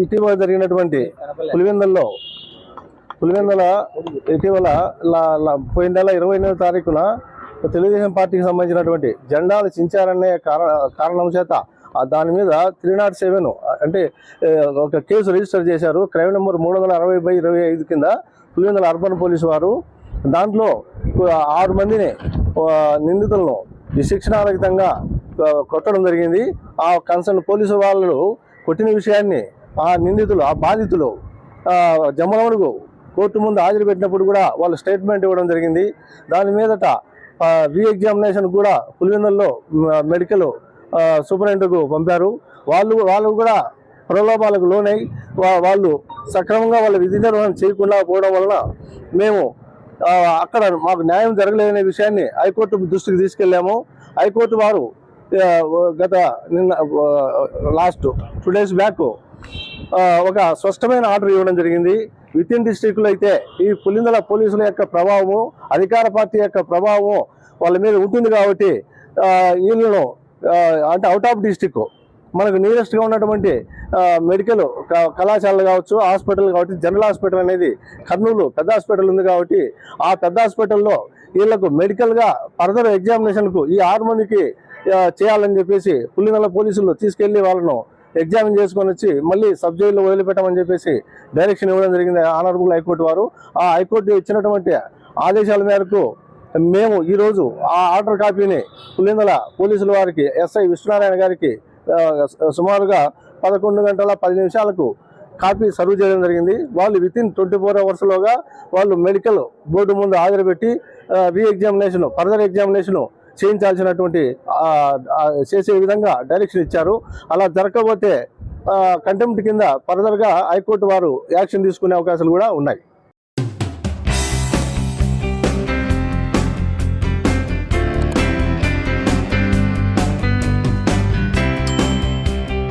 ఇటీవల జరిగినటువంటి పులివెందల్లో పులివెందల ఇటీవల పోయిన నెల ఇరవై ఎనిమిది తారీఖున తెలుగుదేశం పార్టీకి సంబంధించినటువంటి జెండాలు చించారనే కారణం చేత దాని మీద త్రీ నాట్ సెవెన్ అంటే ఒక కేసు రిజిస్టర్ చేశారు. క్రైమ్ నెంబర్ మూడు వందల అరవై బై ఇరవై ఐదు కింద పులివెందల అర్బన్ పోలీసు వారు దాంట్లో ఆరు మందిని నిందితులను ఈ శిక్షణారహితంగా కొట్టడం జరిగింది. ఆ కన్సర్న్ పోలీసు వాళ్ళు కొట్టిన విషయాన్ని ఆ నిందితులు ఆ బాధితులు ఆ, జమ్మలమడుగు కోర్టు ముందు హాజరు పెట్టినప్పుడు కూడా వాళ్ళు స్టేట్మెంట్ ఇవ్వడం జరిగింది. దాని మీదట రీ ఎగ్జామినేషన్ కూడా పులివెందుల్లో మెడికల్ సూపరింటెండెంట్కు పంపారు. వాళ్ళు వాళ్ళు కూడా ప్రలోభాలకు లోనై వా- వాళ్ళు సక్రమంగా వాళ్ళ విధి నిర్వహణ చేయకుండా పోవడం వలన మేము అక్కడ మాకు న్యాయం జరగలేదనే విషయాన్ని హైకోర్టు దృష్టికి తీసుకెళ్ళాము. హైకోర్టు వారు గత నిన్న లాస్ట్ టూ డేస్ బ్యాక్ ఒక స్పష్టమైన ఆర్డర్ ఇవ్వడం జరిగింది. విత్ ఇన్ డిస్టిక్లో అయితే ఈ పులిందల పోలీసుల యొక్క ప్రభావము అధికార పార్టీ యొక్క ప్రభావము వాళ్ళ మీద ఉంటుంది కాబట్టి ఆ, వీళ్ళను అంటే అవుట్ ఆఫ్ డిస్టిక్ మనకు నియరెస్ట్గా ఉన్నటువంటి మెడికల్ కళాశాలలు కావచ్చు హాస్పిటల్ కాబట్టి జనరల్ హాస్పిటల్ అనేది కర్నూలు పెద్ద హాస్పిటల్ ఉంది కాబట్టి ఆ పెద్ద హాస్పిటల్లో వీళ్ళకు మెడికల్గా ఫర్దర్ ఎగ్జామినేషన్కు ఈ ఆరు మందికి చేయాలని చెప్పేసి పుల్లినల్ల పోలీసులు తీసుకెళ్ళి వాళ్ళను ఎగ్జామిన్ చేసుకొని వచ్చి మళ్ళీ సబ్ జైల్లో వదిలిపెట్టమని చెప్పేసి డైరెక్షన్ ఇవ్వడం జరిగింది ఆనరబుల్ హైకోర్టు వారు. ఆ హైకోర్టు ఇచ్చినటువంటి ఆదేశాల మేరకు మేము ఈరోజు ఆ ఆర్డర్ కాపీని పుల్లిందల పోలీసుల వారికి ఎస్ఐ విశ్వనారాయణ గారికి సుమారుగా పదకొండు గంటల పది నిమిషాలకు కాపీ సర్వ్ చేయడం జరిగింది. వాళ్ళు విత్ ఇన్ ట్వంటీ ఫోర్ అవర్స్లోగా వాళ్ళు మెడికల్ బోర్డు ముందు హాజరుపెట్టి రీ ఎగ్జామినేషన్ ఫర్దర్ ఎగ్జామినేషన్ చేయించాల్సినటువంటి చేసే విధంగా డైరెక్షన్ ఇచ్చారు. అలా జరగకపోతే కంటెంప్ట్ కింద ఫర్దర్గా హైకోర్టు వారు యాక్షన్ తీసుకునే అవకాశాలు కూడా ఉన్నాయి.